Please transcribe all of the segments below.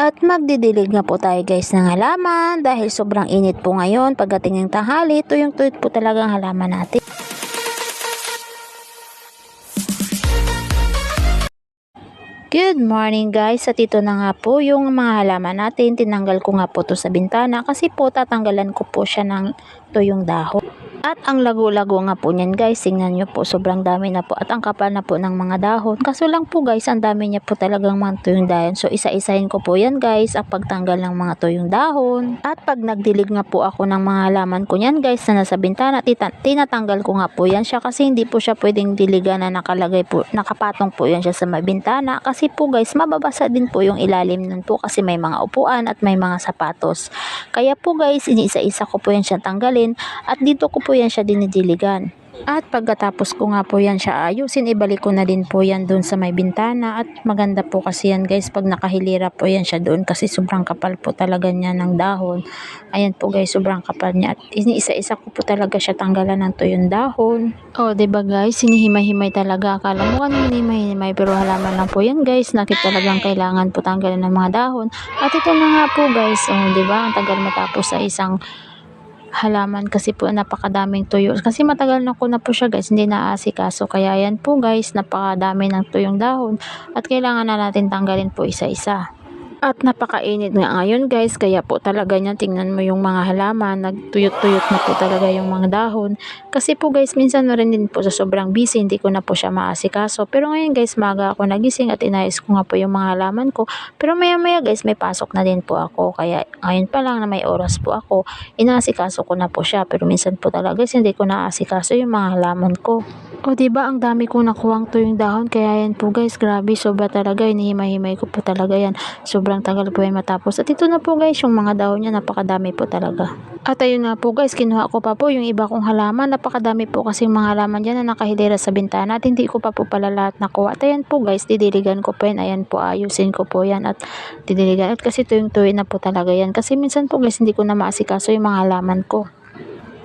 At magdidilig na po tayo guys ng halaman dahil sobrang init po ngayon pagdating ng tanghali. Ito yung tuyot po talaga ang halaman natin. Good morning guys at ito na nga po yung mga halaman natin. Tinanggal ko nga po to sa bintana kasi po tatanggalan ko po siya ng tuyong dahon. At ang lago-lago nga po niyan guys, tingnan nyo po sobrang dami na po at ang kapal na po ng mga dahon. Kaso lang po guys, ang dami niya po talagang mga tuyong dahon. So isa-isahin ko po yan guys, ang pagtanggal ng mga tuyong dahon. At pag nagdilig nga po ako ng mga halaman ko niyan guys na nasa bintana, tinatanggal ko nga po yan siya kasi hindi po siya pwedeng diligan na nakalagay po, nakapatong po yan siya sa may bintana. Kasi po guys, mababasa din po yung ilalim nun po kasi may mga upuan at may mga sapatos. Kaya po guys, iniisa-isa ko po yan siya tanggalin at dito ko po yan siya dinidiligan. At pagkatapos ko nga po yan siya ayusin, ibalik ko na din po yan doon sa may bintana at maganda po kasi yan guys pag nakahilira po yan siya doon kasi sobrang kapal po talaga niya ng dahon. Ayan po guys, sobrang kapal niya at iniisa-isa ko po talaga siya tanggalan ng tuyong dahon. O, oh, ba guys, sinihimay-himay talaga. Akala mo kan hinimay-himay pero halaman lang po yan guys. Nakit talagang kailangan po tanggalin ng mga dahon. At ito na nga po guys, oh, 'di ba? Ang tagal matapos sa isang halaman kasi po napakadaming tuyo. Kasi matagal na ko na po siya guys, hindi naaasikaso. Kaya yan po guys, napakadami ng tuyong dahon at kailangan na natin tanggalin po isa-isa. At napakainit nga ngayon guys, kaya po talaga niyan tingnan mo yung mga halaman, nagtuyot-tuyot na po talaga yung mga dahon. Kasi po guys, minsan na rin din po sa sobrang busy, hindi ko na po siya maasikaso. Pero ngayon guys, maga ako nagising at inayos ko nga po yung mga halaman ko. Pero maya maya guys, may pasok na din po ako. Kaya ngayon pa lang na may oras po ako, inaasikaso ko na po siya. Pero minsan po talaga guys, hindi ko naasikaso yung mga halaman ko. O di ba ang dami ko nakuwang tuyong dahon? Kaya yan po guys grabe sobra talaga. Hinihimay-himay ko po talaga yan. Sobrang tagal po yan matapos. At ito na po guys yung mga dahon niya. Napakadami po talaga. At ayun nga po guys kinuha ko pa po yung iba kong halaman. Napakadami po kasi mga halaman dyan na nakahilera sa bintana. At hindi ko pa po pala lahat nakuha. At ayan po guys didiligan ko po yan. Ayan po ayusin ko po yan at didiligan. At kasi tuyong tuyo na po talaga yan. Kasi minsan po guys hindi ko na maasikaso yung mga halaman ko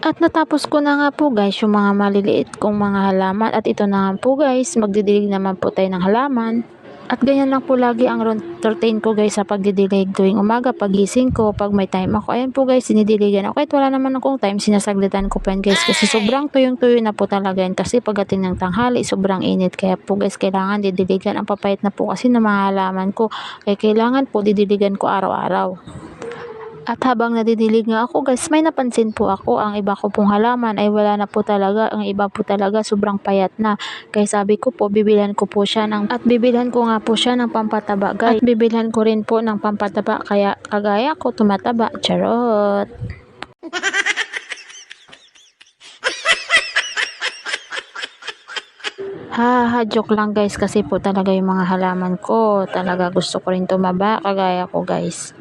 at natapos ko na nga po guys yung mga maliliit kong mga halaman at ito na nga po guys magdidilig naman po tayo ng halaman. At ganyan lang po lagi ang routine ko guys sa pagdidilig tuwing umaga, pagising ko, pag may time ako. Ayan po guys, sinidiligan ako. Kahit wala naman akong time, sinasaglitan ko pa yan guys. Kasi sobrang tuyong-tuyo na po talaga yan. Kasi pagdating ng tanghali, sobrang init. Kaya po guys, kailangan didiligan. Ang papayat na po kasi ng mga halaman ko. Kaya kailangan po didiligan ko araw-araw. At habang nadidilig nga ako guys, may napansin po ako ang iba ko pong halaman ay wala na po talaga. Ang iba po talaga sobrang payat na. Kaya sabi ko po, bibilhan ko po siya ng, at bibilhan ko nga po siya ng pampataba guys. At bibilhan ko rin po ng pampataba kaya kagaya ko tumataba. Charot! Ha, ha, joke lang guys kasi po talaga yung mga halaman ko. Talaga gusto ko rin tumaba kagaya ko guys.